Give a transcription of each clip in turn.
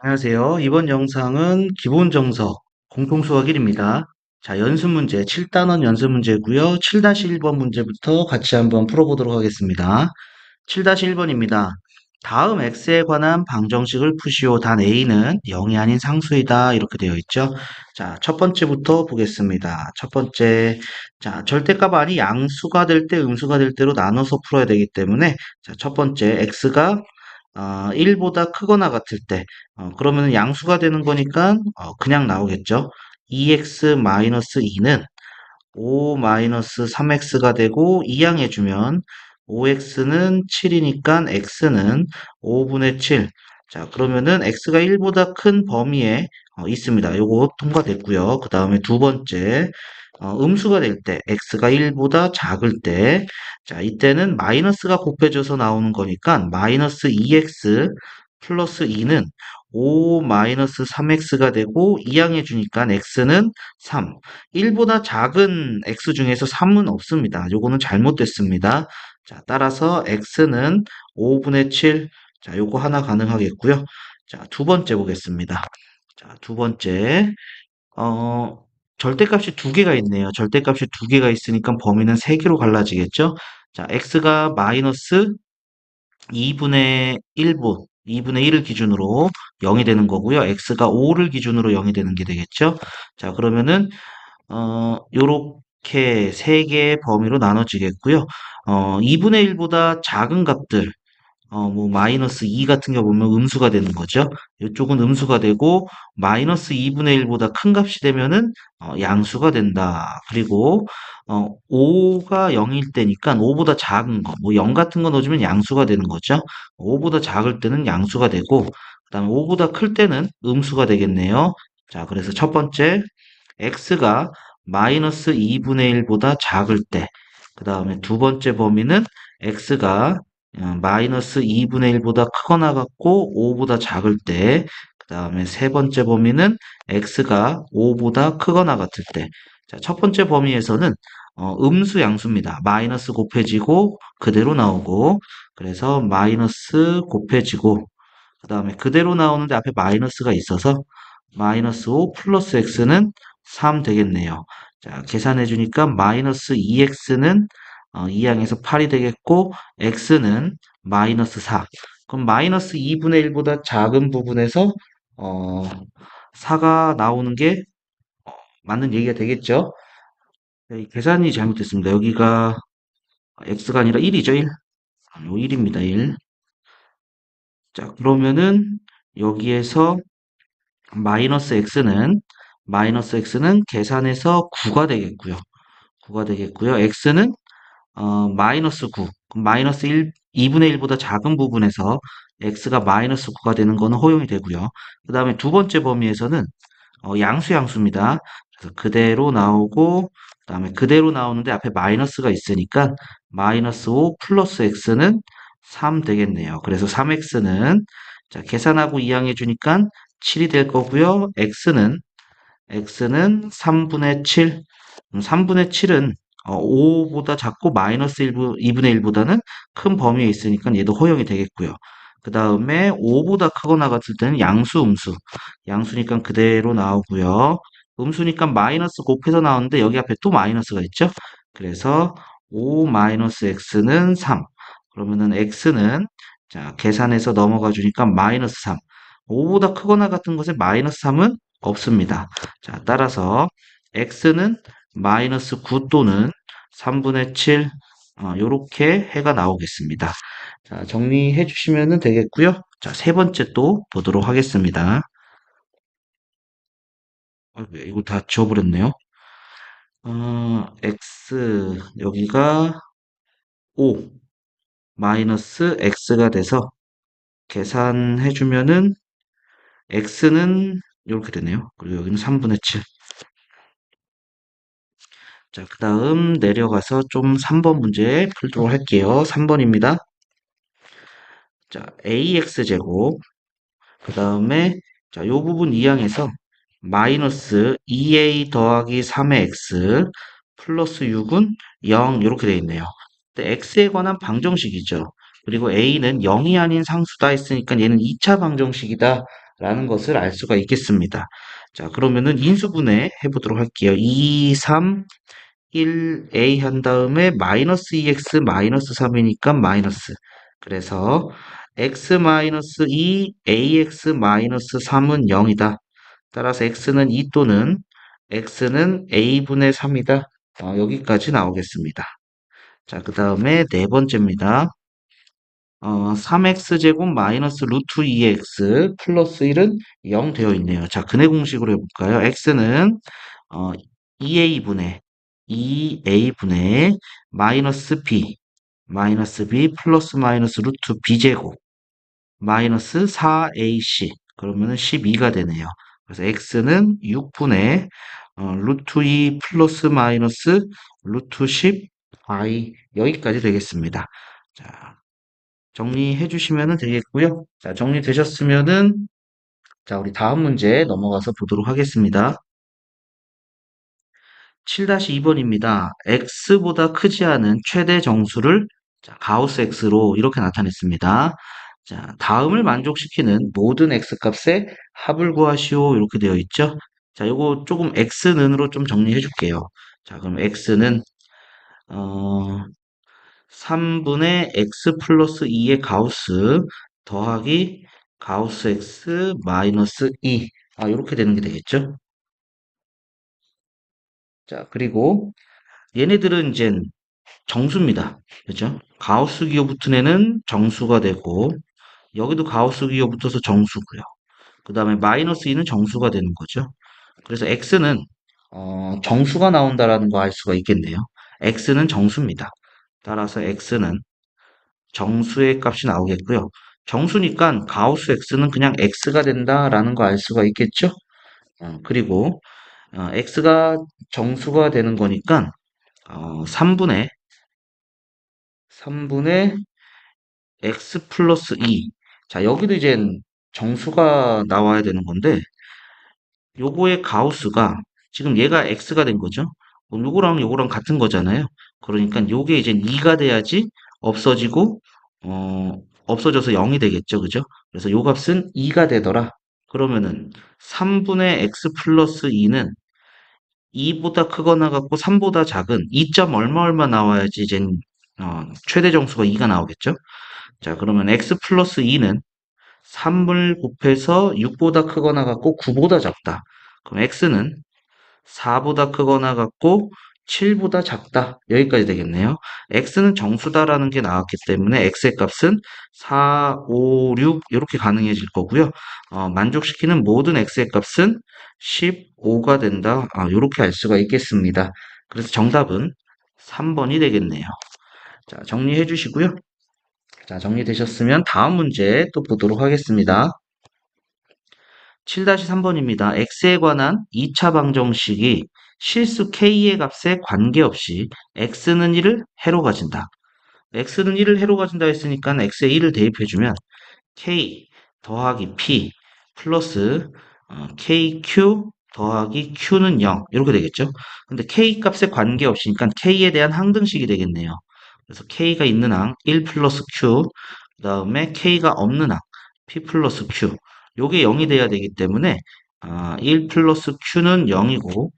안녕하세요. 이번 영상은 기본정석 공통수학 1입니다. 자, 연습 문제 7단원 연습 문제고요. 7-1번 문제부터 같이 한번 풀어보도록 하겠습니다. 7-1번입니다. 다음 x에 관한 방정식을 푸시오. 단 a는 0이 아닌 상수이다. 이렇게 되어 있죠. 자, 첫 번째부터 보겠습니다. 첫 번째, 자, 절대값 아니 양수가 될 때, 음수가 될 때로 나눠서 풀어야 되기 때문에, 자, 첫 번째, x가 어, 1보다 크거나 같을 때, 어, 그러면 양수가 되는 거니까 어, 그냥 나오겠죠. 2x-2는 5-3x가 되고 2양해주면 5x는 7이니까 x는 5분의 7. 자, 그러면은 x가 1보다 큰 범위에 어, 있습니다. 요거 통과됐고요. 그 다음에 두 번째, 어, 음수가 될 때, x가 1보다 작을 때, 자, 이때는 마이너스가 곱해져서 나오는 거니까 마이너스 2x 플러스 2는 5 마이너스 3x가 되고 2양해 주니까 x는 3. 1보다 작은 x 중에서 3은 없습니다. 요거는 잘못됐습니다. 자, 따라서 x는 5분의 7. 자, 요거 하나 가능하겠고요. 자, 두 번째 보겠습니다. 자, 두 번째. 어, 절대값이 두 개가 있네요. 절대값이 두 개가 있으니까 범위는 세 개로 갈라지겠죠? 자, x가 마이너스 2분의 1분, 2분의 1을 기준으로 0이 되는 거고요. x가 5를 기준으로 0이 되는 게 되겠죠? 자, 그러면은 어, 요렇게 세 개의 범위로 나눠지겠고요. 어, 2분의 1보다 작은 값들, 어, 뭐, 마이너스 2 같은 경우 보면 음수가 되는 거죠. 이쪽은 음수가 되고, 마이너스 2분의 1보다 큰 값이 되면은, 어, 양수가 된다. 그리고, 어, 5가 0일 때니까 5보다 작은 거, 뭐 0 같은 거 넣어주면 양수가 되는 거죠. 5보다 작을 때는 양수가 되고, 그 다음에 5보다 클 때는 음수가 되겠네요. 자, 그래서 첫 번째, x가 마이너스 2분의 1보다 작을 때, 그 다음에 두 번째 범위는 x가 어, 마이너스 2분의 1보다 크거나 같고 5보다 작을 때, 그 다음에 세 번째 범위는 x가 5보다 크거나 같을 때. 자, 첫 번째 범위에서는 어, 음수 양수입니다. 마이너스 곱해지고 그대로 나오고, 그래서 마이너스 곱해지고, 그 다음에 그대로 나오는데 앞에 마이너스가 있어서 마이너스 5 플러스 x는 3 되겠네요. 자, 계산해 주니까 마이너스 2x는 어, 2항에서 8이 되겠고 x는 마이너스 4. 그럼 마이너스 2분의 1보다 작은 부분에서 어, 4가 나오는 게 어, 맞는 얘기가 되겠죠? 네, 계산이 잘못됐습니다. 여기가 x가 아니라 1이죠, 1. 요 1입니다, 1. 자, 그러면은 여기에서 마이너스 x는 마이너스 x는 계산해서 9가 되겠고요. 9가 되겠고요. x는 어, 마이너스 9. 그럼 마이너스 1, 2분의 1보다 작은 부분에서 x가 마이너스 9가 되는 거는 허용이 되고요. 그 다음에 두 번째 범위에서는 어, 양수 양수입니다. 그래서 그대로 나오고 그 다음에 그대로 나오는데 앞에 마이너스가 있으니까 마이너스 5 플러스 x는 3 되겠네요. 그래서 3x는 자, 계산하고 이항해 주니까 7이 될 거고요. x는 x는 3분의 7. 3분의 7은 5보다 작고 마이너스 1, 2분의 1보다는 큰 범위에 있으니까 얘도 허용이 되겠고요. 그 다음에 5보다 크거나 같을 때는 양수, 음수. 양수니까 그대로 나오고요. 음수니까 마이너스 곱해서 나오는데 여기 앞에 또 마이너스가 있죠. 그래서 5 마이너스 x는 3. 그러면은 x는 자 계산해서 넘어가 주니까 마이너스 3. 5보다 크거나 같은 것에 마이너스 3은 없습니다. 자 따라서 x는 마이너스 9 또는 3분의 7 어, 이렇게 해가 나오겠습니다. 자, 정리해 주시면 되겠고요. 자, 세 번째 또 보도록 하겠습니다. 아, 이거 다 지워버렸네요. 어, x 여기가 5 마이너스 x가 돼서 계산해 주면은 x는 이렇게 되네요. 그리고 여기는 3분의 7. 자, 그 다음 내려가서 좀 3번 문제 풀도록 할게요. 3번입니다. 자, ax제곱. 그 다음에, 자, 요 부분 이항에서 마이너스 2a 더하기 3의 x 플러스 6은 0 이렇게 되어 있네요. x에 관한 방정식이죠. 그리고 a는 0이 아닌 상수다 했으니까 얘는 2차 방정식이다 라는 것을 알 수가 있겠습니다. 자, 그러면은 인수분해 해보도록 할게요. 2, 3, 1a 한 다음에 마이너스 2x 마이너스 3이니까 마이너스 그래서 x 마이너스 2 ax 마이너스 3은 0이다. 따라서 x는 2 또는 x는 a분의 3이다. 어, 여기까지 나오겠습니다. 자, 그 다음에 네 번째입니다. 어, 3x제곱 마이너스 루트 2x 플러스 1은 0 되어 있네요. 자, 근해 공식으로 해볼까요? x는 어, 2a분의 2a분의 마이너스 b 마이너스 b 플러스 마이너스 루트 b제곱 마이너스 4ac 그러면은 12가 되네요. 그래서 x는 6분의 어, 루트 2 플러스 마이너스 루트 10 i 여기까지 되겠습니다. 자, 정리해 주시면 되겠고요. 자, 정리되셨으면은 자, 우리 다음 문제 넘어가서 보도록 하겠습니다. 7-2번입니다. x보다 크지 않은 최대 정수를 자, 가우스 x로 이렇게 나타냈습니다. 자, 다음을 만족시키는 모든 x 값의 합을 구하시오 이렇게 되어 있죠. 자, 요거 조금 x는으로 좀 정리해 줄게요. 자, 그럼 x는 어, 3분의 x 플러스 2의 가우스 더하기 가우스 x 마이너스 2. 아, 이렇게 되는 게 되겠죠? 자, 그리고 얘네들은 이제 정수입니다. 그죠? 가우스 기호 붙은 애는 정수가 되고, 여기도 가우스 기호 붙어서 정수고요. 그 다음에 마이너스 2는 정수가 되는 거죠. 그래서 x는 어, 정수가 나온다라는 거 알 수가 있겠네요. x는 정수입니다. 따라서 x는 정수의 값이 나오겠고요. 정수니까 가우스 x는 그냥 x가 된다라는 거 알 수가 있겠죠? 어, 그리고 어, x가 정수가 되는 거니까 어, 3분의 3분의 x 플러스 2. 자, 여기도 이제 정수가 나와야 되는 건데 요거의 가우스가 지금 얘가 x가 된 거죠. 요거랑 요거랑 같은 거잖아요. 그러니까 요게 이제 2가 돼야지 없어지고 어, 없어져서 0이 되겠죠. 그죠? 그래서 요 값은 2가 되더라. 그러면은 3분의 x 플러스 2는 2보다 크거나 같고 3보다 작은 2점 얼마 얼마 나와야지 이제 어, 최대 정수가 2가 나오겠죠. 자, 그러면 x 플러스 2는 3을 곱해서 6보다 크거나 같고 9보다 작다. 그럼 x는 4보다 크거나 같고 7보다 작다. 여기까지 되겠네요. x는 정수다라는 게 나왔기 때문에 x의 값은 4, 5, 6 이렇게 가능해질 거고요. 어, 만족시키는 모든 x의 값은 15가 된다. 아, 이렇게 알 수가 있겠습니다. 그래서 정답은 3번이 되겠네요. 자, 정리해 주시고요. 자, 정리되셨으면 다음 문제 또 보도록 하겠습니다. 7-3번입니다. x에 관한 2차 방정식이 실수 k의 값에 관계없이 x는 1을 해로 가진다. x는 1을 해로 가진다 했으니까 x에 1을 대입해주면 k 더하기 p 플러스 어, kq 더하기 q는 0 이렇게 되겠죠. 근데 k 값에 관계없이니까 k에 대한 항등식이 되겠네요. 그래서 k가 있는 항 1 플러스 q 그 다음에 k가 없는 항 p 플러스 q 요게 0이 돼야 되기 때문에 아, 1 플러스 q는 0이고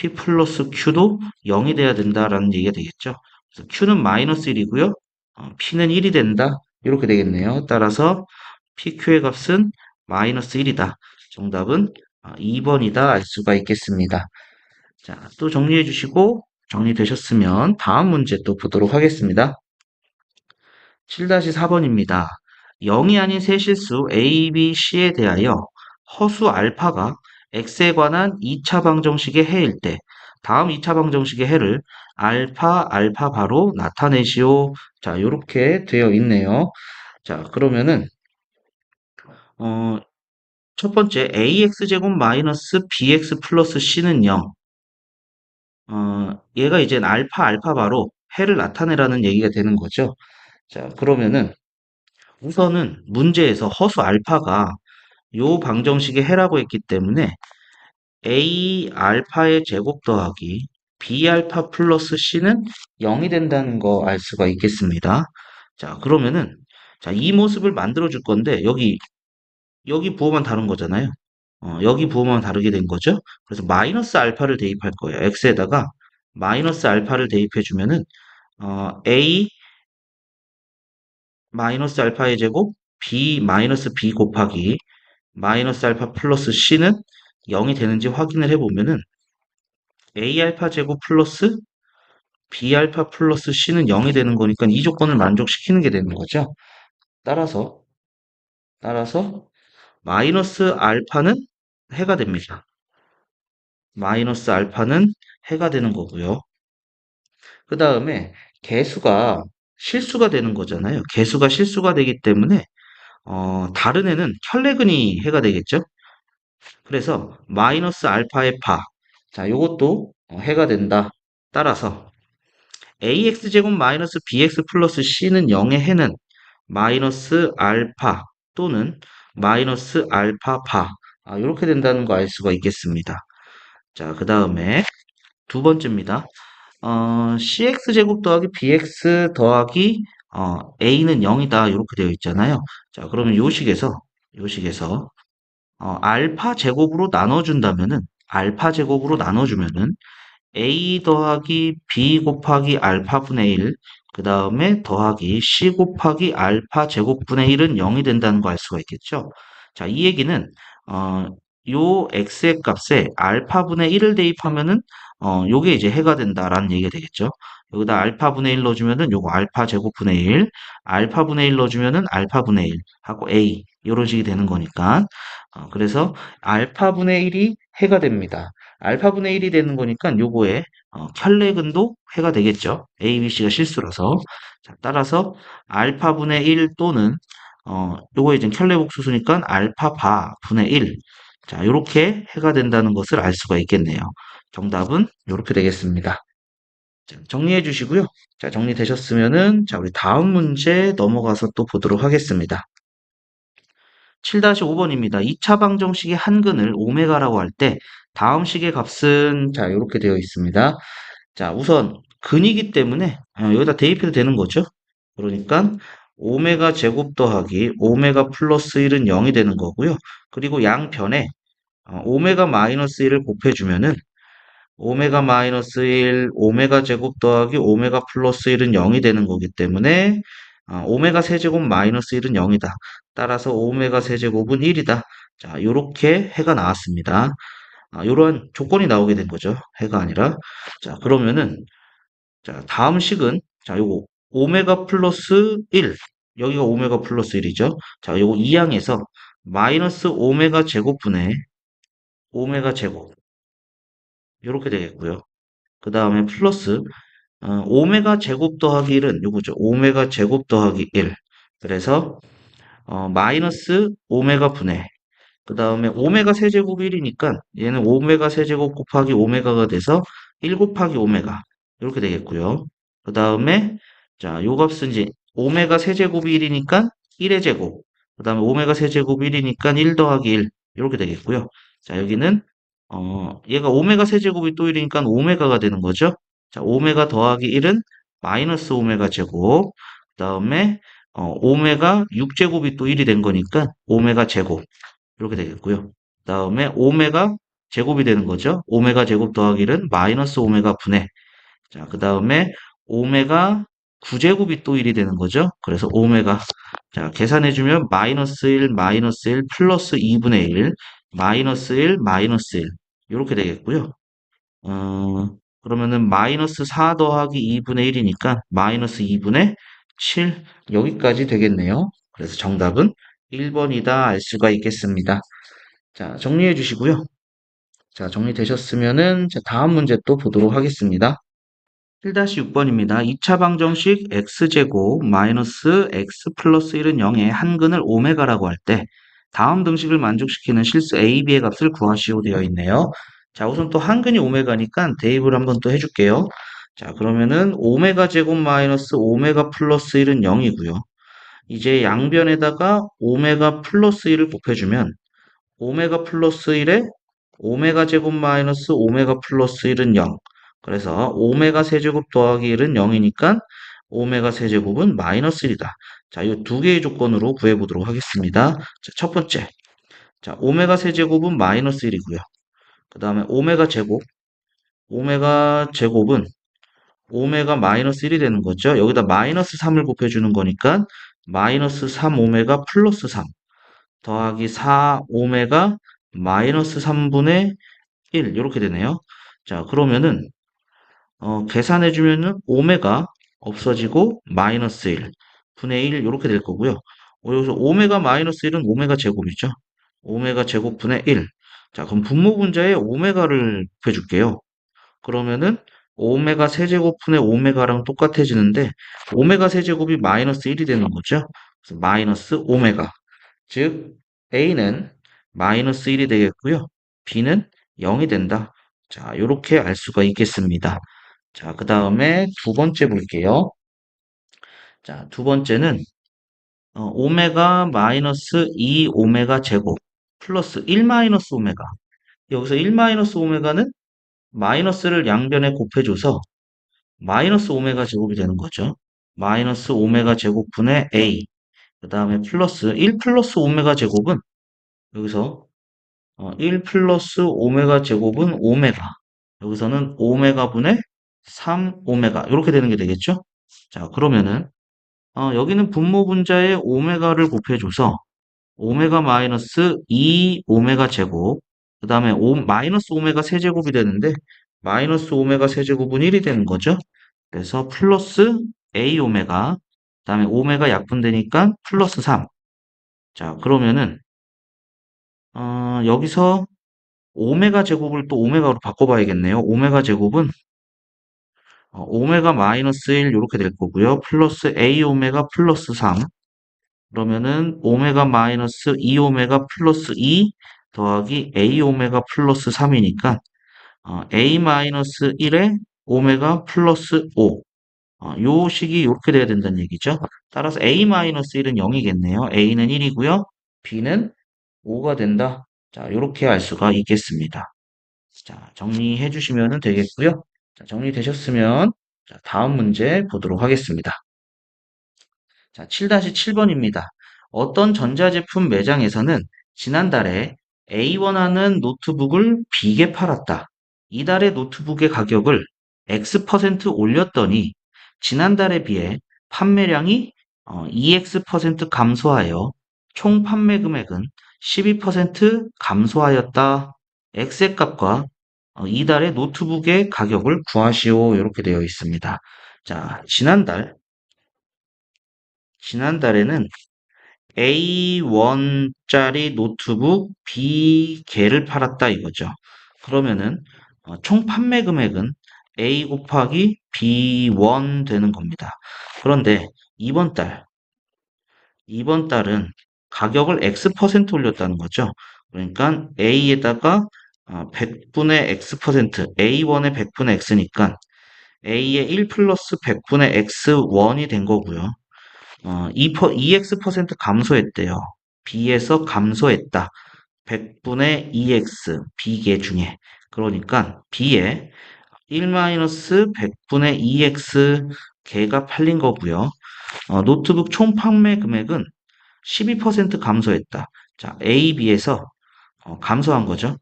p 플러스 q도 0이 돼야 된다라는 얘기가 되겠죠. 그래서 q는 마이너스 1이고요. 어, p는 1이 된다. 이렇게 되겠네요. 따라서 pq의 값은 마이너스 1이다. 정답은 2번이다 알 수가 있겠습니다. 자, 또 정리해 주시고 정리되셨으면 다음 문제 또 보도록 하겠습니다. 7-4번입니다. 0이 아닌 세 실수 A, B, C에 대하여 허수 알파가 x에 관한 2차 방정식의 해일 때 다음 2차 방정식의 해를 알파 알파 바로 나타내시오. 자, 이렇게 되어 있네요. 자, 그러면은 어, 첫 번째 ax제곱 마이너스 bx 플러스 c는 0. 어, 얘가 이제 알파 알파 바로 해를 나타내라는 얘기가 되는 거죠. 자, 그러면은 우선은 문제에서 허수 알파가 요 방정식의 해라고 했기 때문에 a 알파의 제곱 더하기 b 알파 플러스 c는 0이 된다는 거 알 수가 있겠습니다. 자, 그러면은, 자, 이 모습을 만들어 줄 건데, 여기, 여기 부호만 다른 거잖아요. 어, 여기 부호만 다르게 된 거죠. 그래서 마이너스 알파를 대입할 거예요. x에다가 마이너스 알파를 대입해 주면은, 어, a 마이너스 알파의 제곱, b 마이너스 b 곱하기 마이너스 알파 플러스 c는 0이 되는지 확인을 해보면은, a 알파 제곱 플러스 b 알파 플러스 c는 0이 되는 거니까 이 조건을 만족시키는 게 되는 거죠. 따라서 따라서 마이너스 알파는 해가 됩니다. 마이너스 알파는 해가 되는 거고요. 그 다음에 개수가 실수가 되는 거잖아요. 개수가 실수가 되기 때문에 어, 다른 애는 혈내근이 해가 되겠죠. 그래서 마이너스 알파의 파. 자, 요것도 어, 해가 된다. 따라서 ax제곱 마이너스 bx 플러스 c는 0의 해는 마이너스 알파 또는 마이너스 알파 파. 아, 이렇게 된다는 거 알 수가 있겠습니다. 자, 그 다음에 두 번째입니다. 어, cx제곱 더하기 bx 더하기 어, a는 0이다. 이렇게 되어 있잖아요. 자, 그러면 요 식에서 요 식에서 어, 알파 제곱으로 나눠준다면은 알파 제곱으로 나눠주면은 a 더하기 b 곱하기 알파분의 1, 그 다음에 더하기 c 곱하기 알파 제곱분의 1은 0이 된다는 거 알 수가 있겠죠. 자, 이 얘기는 어, 요 x의 값에 알파분의 1을 대입하면은 어, 요게 이제 해가 된다라는 얘기가 되겠죠. 여기다 알파분의 1 넣어주면은 요거 알파 제곱분의 1, 알파분의 1 넣어주면은 알파분의 1 하고 a 이런 식이 되는 거니까 어, 그래서 알파분의 1이 해가 됩니다. 알파분의 1이 되는 거니까 요거에 어, 켤레근도 해가 되겠죠. A, B, C가 실수라서. 자, 따라서 알파분의 1 또는 어, 요거 이제 켤레복수수니까 알파바 분의 1. 자, 요렇게 해가 된다는 것을 알 수가 있겠네요. 정답은 요렇게 되겠습니다. 자, 정리해 주시고요. 자, 정리되셨으면은 자, 우리 다음 문제 넘어가서 또 보도록 하겠습니다. 7-5번입니다. 2차 방정식의 한근을 오메가라고 할 때 다음 식의 값은 자 이렇게 되어 있습니다. 자 우선 근이기 때문에 어, 여기다 대입해도 되는 거죠. 그러니까 오메가 제곱 더하기 오메가 플러스 1은 0이 되는 거고요. 그리고 양변에 어, 오메가 마이너스 1을 곱해주면은 오메가 마이너스 1, 오메가 제곱 더하기 오메가 플러스 1은 0이 되는 거기 때문에 어, 오메가 세제곱 마이너스 1은 0이다. 따라서 오메가 세제곱은 1이다. 자, 요렇게 해가 나왔습니다. 아, 요런 조건이 나오게 된 거죠. 해가 아니라. 자, 그러면은 자, 다음 식은 자, 요거 오메가 플러스 1. 여기가 오메가 플러스 1이죠. 자, 요거 2항에서 마이너스 오메가 제곱분의 오메가 제곱. 요렇게 되겠고요. 그 다음에 플러스 어, 오메가 제곱 더하기 1은 요거죠. 오메가 제곱 더하기 1. 그래서 어, 마이너스 오메가 분의 그 다음에 오메가 세제곱 1이니까 얘는 오메가 세제곱 곱하기 오메가가 돼서 1 곱하기 오메가 이렇게 되겠고요. 그 다음에 자, 요 값은 이제 오메가 세제곱이 1이니까 1의 제곱 그 다음에 오메가 세제곱 1이니까 1 더하기 1 이렇게 되겠고요. 자, 여기는 어, 얘가 오메가 세제곱이 또 1이니까 오메가가 되는 거죠. 자, 오메가 더하기 1은 마이너스 오메가 제곱. 그 다음에 어, 오메가 6제곱이 또 1이 된 거니까 오메가 제곱. 이렇게 되겠고요. 그 다음에 오메가 제곱이 되는 거죠. 오메가 제곱 더하기 1은 마이너스 오메가 분의. 자, 그 다음에 오메가 9제곱이 또 1이 되는 거죠. 그래서 오메가. 자, 계산해주면 마이너스 1, 마이너스 1, 플러스 2분의 1, 마이너스 1, 마이너스 1. 이렇게 되겠고요. 어, 그러면은 마이너스 4 더하기 2분의 1이니까 마이너스 2분의 7 여기까지 되겠네요. 그래서 정답은 1번이다 알 수가 있겠습니다. 자, 정리해 주시고요. 자, 정리되셨으면은 자, 다음 문제 또 보도록 하겠습니다. 7-6번입니다. 2차 방정식 x제곱 마이너스 x 플러스 1은 0의 한근을 오메가라고 할 때 다음 등식을 만족시키는 실수 a, b의 값을 구하시오 되어 있네요. 자, 우선 또 한근이 오메가니까 대입을 한번 또 해줄게요. 자, 그러면은 오메가 제곱 마이너스 오메가 플러스 1은 0이고요. 이제 양변에다가 오메가 플러스 1을 곱해주면 오메가 플러스 1에 오메가 제곱 마이너스 오메가 플러스 1은 0. 그래서 오메가 세제곱 더하기 1은 0이니까 오메가 세제곱은 마이너스 1이다. 자, 이 두 개의 조건으로 구해보도록 하겠습니다. 자, 첫 번째. 자, 오메가 세제곱은 마이너스 1이고요. 그 다음에 오메가 제곱. 오메가 제곱은 오메가 마이너스 1이 되는 거죠. 여기다 마이너스 3을 곱해주는 거니까 마이너스 3 오메가 플러스 3 더하기 4 오메가 마이너스 3분의 1 이렇게 되네요. 자 그러면은 어, 계산해주면은 오메가 없어지고 마이너스 1 분의 1 이렇게 될 거고요. 어, 여기서 오메가 마이너스 1은 오메가 제곱이죠. 오메가 제곱 분의 1. 자 그럼 분모 분자에 오메가를 곱해줄게요. 그러면은 오메가 세제곱분의 오메가랑 똑같아지는데 오메가 세제곱이 마이너스 1이 되는 거죠. 그래서 마이너스 오메가 즉 A는 마이너스 1이 되겠고요. B는 0이 된다. 자 이렇게 알 수가 있겠습니다. 자 그 다음에 두 번째 볼게요. 자 두 번째는 어, 오메가 마이너스 2 오메가 제곱 플러스 1 마이너스 오메가 여기서 1 마이너스 오메가는 마이너스를 양변에 곱해줘서 마이너스 오메가 제곱이 되는 거죠. 마이너스 오메가 제곱분의 A. 그 다음에 플러스 1 플러스 오메가 제곱은 여기서 어, 1 플러스 오메가 제곱은 오메가. 여기서는 오메가 분의 3 오메가. 이렇게 되는 게 되겠죠? 자, 그러면은 어, 여기는 분모 분자에 오메가를 곱해줘서 오메가 마이너스 2 오메가 제곱 그 다음에 마이너스 오메가 세제곱이 되는데 마이너스 오메가 세제곱은 1이 되는 거죠. 그래서 플러스 A 오메가 그 다음에 오메가 약분되니까 플러스 3. 자 그러면은 어, 여기서 오메가 제곱을 또 오메가로 바꿔봐야겠네요. 오메가 제곱은 어, 오메가 마이너스 1 이렇게 될 거고요. 플러스 A 오메가 플러스 3 그러면은 오메가 마이너스 2 오메가 플러스 2 더하기 A 오메가 플러스 3이니까 어, A 마이너스 1에 오메가 플러스 5 어, 요 식이 이렇게 돼야 된다는 얘기죠. 따라서 A-1은 0이겠네요. A는 1이고요. B는 5가 된다. 자, 이렇게 알 수가 있겠습니다. 자, 정리해 주시면 되겠고요. 자, 정리되셨으면 자, 다음 문제 보도록 하겠습니다. 자, 7-7번입니다. 어떤 전자제품 매장에서는 지난달에 A1 하는 노트북을 B게 팔았다. 이달의 노트북의 가격을 X% 올렸더니 지난달에 비해 판매량이 2x% 어, 감소하여 총 판매 금액은 12% 감소하였다. X의 값과 어, 이달의 노트북의 가격을 구하시오. 이렇게 되어 있습니다. 자, 지난달, 지난달에는 A1짜리 노트북 B개를 팔았다 이거죠. 그러면은 어, 총 판매 금액은 A 곱하기 B1 되는 겁니다. 그런데 이번 달, 이번 달은 가격을 X% 올렸다는 거죠. 그러니까 A에다가 100분의 어, X%, A1의 100분의 X니까 A의 1 플러스 100분의 X1이 된 거고요. 어, 2, 2X% 감소했대요. B에서 감소했다. 100분의 2X, B계 중에. 그러니까 B에 1-100분의 2x 개가 팔린 거고요. 어, 노트북 총 판매 금액은 12% 감소했다. 자, A, B에서 어, 감소한 거죠.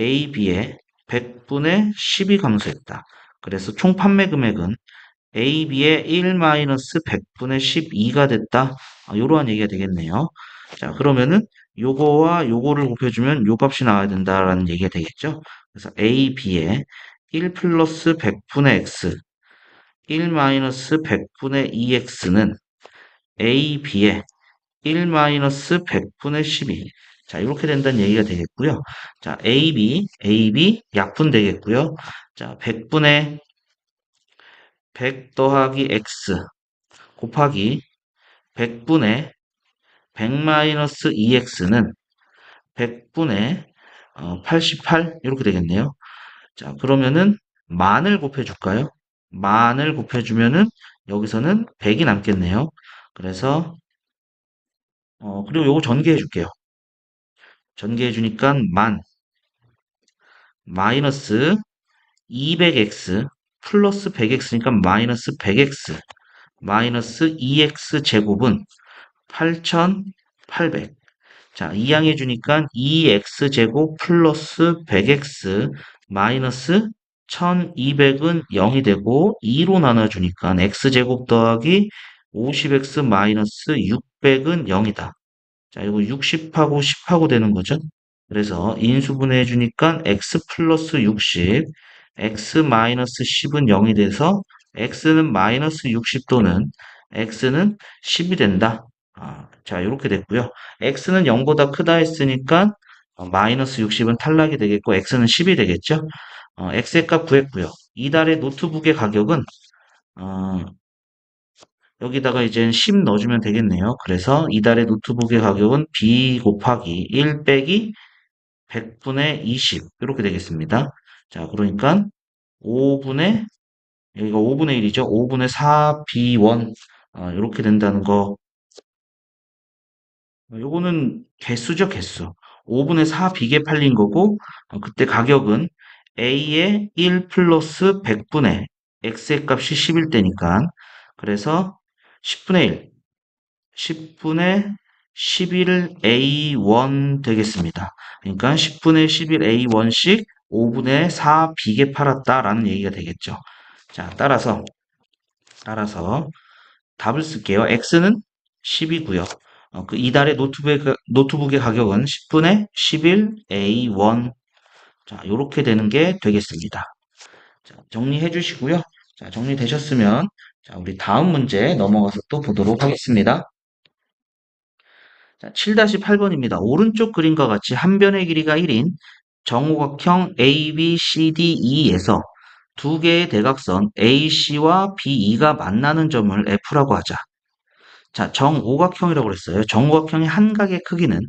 A, B에 100분의 10이 감소했다. 그래서 총 판매 금액은 A, B의 1-100분의 12가 됐다. 아, 이러한 얘기가 되겠네요. 자, 그러면은 요거와 요거를 곱해주면 요 값이 나와야 된다라는 얘기가 되겠죠. 그래서 A, B의 1 플러스 100분의 x, 1 마이너스 100분의 2x는 a, b의 1 마이너스 100분의 12. 자, 이렇게 된다는 얘기가 되겠고요. 자, ab, ab 약분 되겠고요. 자, 100분의 100 더하기 x 곱하기 100분의 100 마이너스 2x는 100분의 88 이렇게 되겠네요. 자, 그러면은 만을 곱해줄까요? 만을 곱해주면은 여기서는 100이 남겠네요. 그래서 어, 그리고 요거 전개해 줄게요. 전개해 주니까 만 마이너스 200x 플러스 100x니까 마이너스 100x 마이너스 2x 제곱은 8800. 자, 이항해 주니까 2x 제곱 플러스 100x 마이너스 1200은 0이 되고 2로 나눠 주니까 x 제곱 더하기 50x 마이너스 600은 0이다. 자, 이거 60하고 10하고 되는 거죠. 그래서 인수분해 해주니까 x 플러스 60, x 마이너스 10은 0이 돼서 x는 마이너스 60 또는 x는 10이 된다. 아, 자, 이렇게 됐고요. x는 0보다 크다 했으니까 어, 마이너스 60은 탈락이 되겠고 x는 10이 되겠죠. 어, x의 값 구했고요. 이달의 노트북의 가격은 어, 여기다가 이제 10 넣어주면 되겠네요. 그래서 이달의 노트북의 가격은 b 곱하기 1 빼기 100분의 20 이렇게 되겠습니다. 자, 그러니까 5분의 여기가 5분의 1이죠. 5분의 4b1 어, 이렇게 된다는 거. 요거는 개수죠, 개수. 5분의 4b게 팔린 거고 어, 그때 가격은 a의 1 플러스 100분의 x의 값이 10일 때니까 그래서 10분의 1, 10분의 11A1 되겠습니다. 그러니까 10분의 11A1씩 5분의 4B게 팔았다라는 얘기가 되겠죠. 자, 따라서, 따라서 답을 쓸게요. X는 10이고요. 어, 그 이달의 노트북의, 노트북의 가격은 10분의 11A1. 자, 이렇게 되는 게 되겠습니다. 자, 정리해 주시고요. 자, 정리되셨으면, 자, 우리 다음 문제 넘어가서 또 보도록 하겠습니다. 자, 7-8번입니다. 오른쪽 그림과 같이 한 변의 길이가 1인 정오각형 ABCDE에서 두 개의 대각선 AC와 BE가 만나는 점을 F라고 하자. 자, 정오각형이라고 그랬어요. 정오각형의 한각의 크기는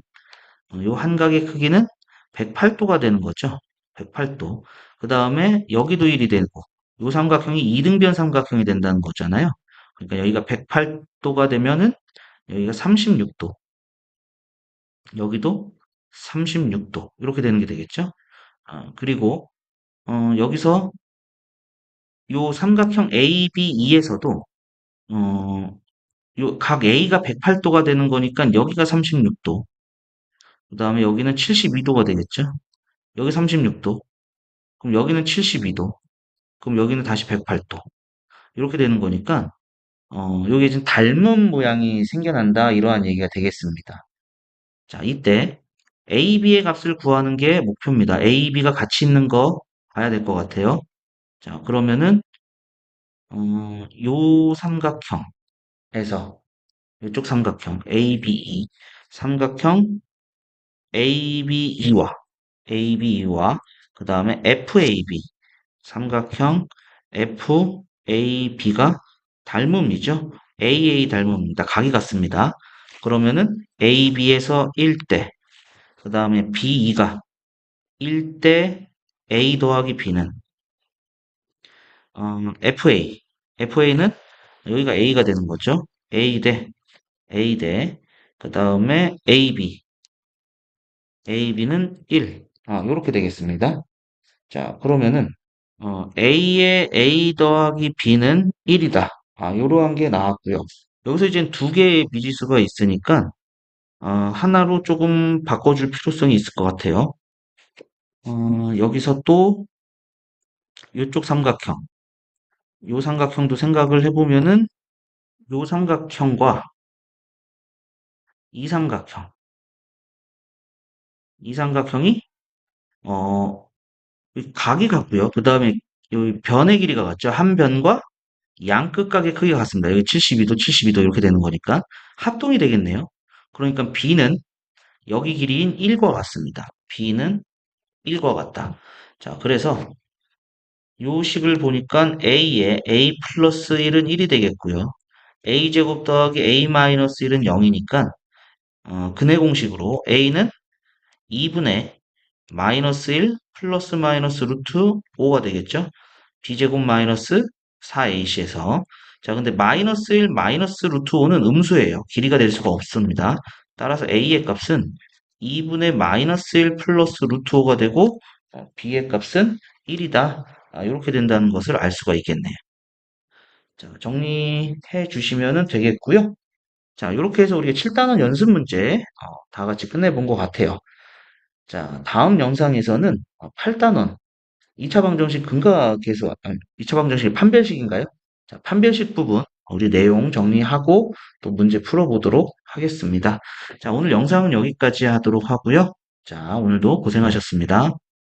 이 한각의 크기는 108도가 되는 거죠. 108도. 그 다음에 여기도 1이 되고 이 삼각형이 이등변 삼각형이 된다는 거잖아요. 그러니까 여기가 108도가 되면은 여기가 36도. 여기도 36도 이렇게 되는 게 되겠죠. 아, 그리고 어, 여기서 요 삼각형 ABE에서도 어, 요각 A가 108도가 되는 거니까 여기가 36도. 그 다음에 여기는 72도가 되겠죠. 여기 36도. 그럼 여기는 72도. 그럼 여기는 다시 108도. 이렇게 되는 거니까 어, 여기 지금 닮은 모양이 생겨난다 이러한 얘기가 되겠습니다. 자, 이때 A, B의 값을 구하는 게 목표입니다. A, B가 같이 있는 거 봐야 될 것 같아요. 자, 그러면은 어, 요 삼각형에서 이쪽 삼각형 ABE 삼각형 ABE와 ABE와 그 다음에 FAB 삼각형 FAB가 닮음이죠. AA 닮음입니다. 각이 같습니다. 그러면은 AB에서 1대 그 다음에 B2가 1대 A 더하기 B는 어, FA. FA는 여기가 A가 되는 거죠. A 대 A 대그 다음에 AB. AB는 1. 아, 이렇게 되겠습니다. 자, 그러면은 어, A의 A 더하기 B는 1이다. 아, 이러한 게 나왔고요. 여기서 이제 두 개의 미지수가 있으니까 어, 하나로 조금 바꿔줄 필요성이 있을 것 같아요. 어, 여기서 또 이쪽 삼각형, 이 삼각형도 생각을 해보면은 이 삼각형과 이 삼각형, 이 삼각형이 어, 각이 같고요. 그 다음에 이 변의 길이가 같죠. 한 변과 양 끝각의 크기가 같습니다. 여기 72도, 72도 이렇게 되는 거니까 합동이 되겠네요. 그러니까 B는 여기 길이인 1과 같습니다. B는 1과 같다. 자, 그래서 요 식을 보니까 A에 A 플러스 1은 1이 되겠고요. A제곱 더하기 A 마이너스 1은 0이니까 어, 근해 공식으로 A는 2분의 마이너스 1 플러스 마이너스 루트 5가 되겠죠. B제곱 마이너스 4AC에서 자 근데 마이너스 1 마이너스 루트 5는 음수예요. 길이가 될 수가 없습니다. 따라서 A의 값은 2분의 마이너스 1 플러스 루트 5가 되고 B의 값은 1이다. 아, 이렇게 된다는 것을 알 수가 있겠네요. 자, 정리해 주시면 되겠고요. 자, 이렇게 해서 우리가 7단원 연습 문제 어, 다 같이 끝내본 것 같아요. 자, 다음 영상에서는 8단원 2차 방정식 근각에서 아니, 2차 방정식 판별식인가요? 자, 판별식 부분 우리 내용 정리하고 또 문제 풀어보도록 하겠습니다. 자, 오늘 영상은 여기까지 하도록 하고요. 자, 오늘도 고생하셨습니다.